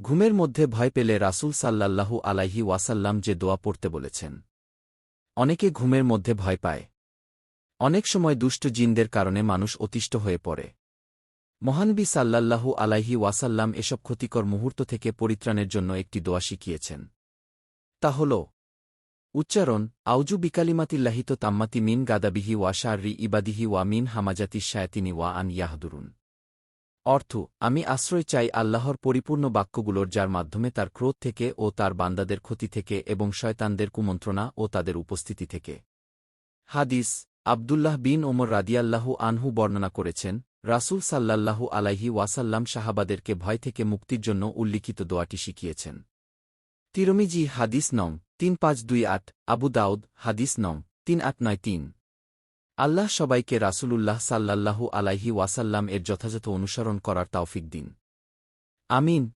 ঘুমের মধ্যে ভয় পেলে রাসূল সাল্লাল্লাহু আলাইহি ওয়াসাল্লাম যে দোয়া পড়তে বলেছেন। অনেকে ঘুমের মধ্যে ভয় পায়। অনেক সময় দুষ্ট জিনদের কারণে মানুষ অতিষ্ঠ হয়ে পড়ে। মহানবী সাল্লাল্লাহু আলাইহি ওয়াসাল্লাম এসব ক্ষতিকর মুহূর্ত থেকে পরিত্রাণের জন্য একটি দোয়া শিখিয়েছেন। তা হল, উচ্চারণ আউজু বিকালিমাতিল্লাহিত তাম্মাতি মিন গাদাবিহি ওয়া শাররি ইবাদিহি ওয়া মিন হামাজাতি শায়াতিনি ওয়া আন ইয়াহদুরুন। অর্থ, আমি আশ্রয় চাই আল্লাহর পরিপূর্ণ বাক্যগুলোর যার মাধ্যমে তার ক্রোধ থেকে ও তার বান্দাদের ক্ষতি থেকে এবং শয়তানদের কুমন্ত্রণা ও তাদের উপস্থিতি থেকে। হাদিস, আবদুল্লাহ বিন ওমর রাদিয়াল্লাহু আনহু বর্ণনা করেছেন, রাসূল সাল্লাল্লাহু আলাইহি ওয়াসাল্লাম সাহাবাদেরকে ভয় থেকে মুক্তির জন্য উল্লিখিত দোয়াটি শিখিয়েছেন। তিরমিজি হাদিস নং তিন পাঁচ দুই আট, আবু দাউদ হাদিস নং তিন আট নয় তিন। আল্লাহ সবাইকে রাসুলুল্লাহ সাল্লাল্লাহু আলাইহি ওয়াসাল্লাম এর যথাযথ অনুসরণ করার তাওফিক দিন। আমিন।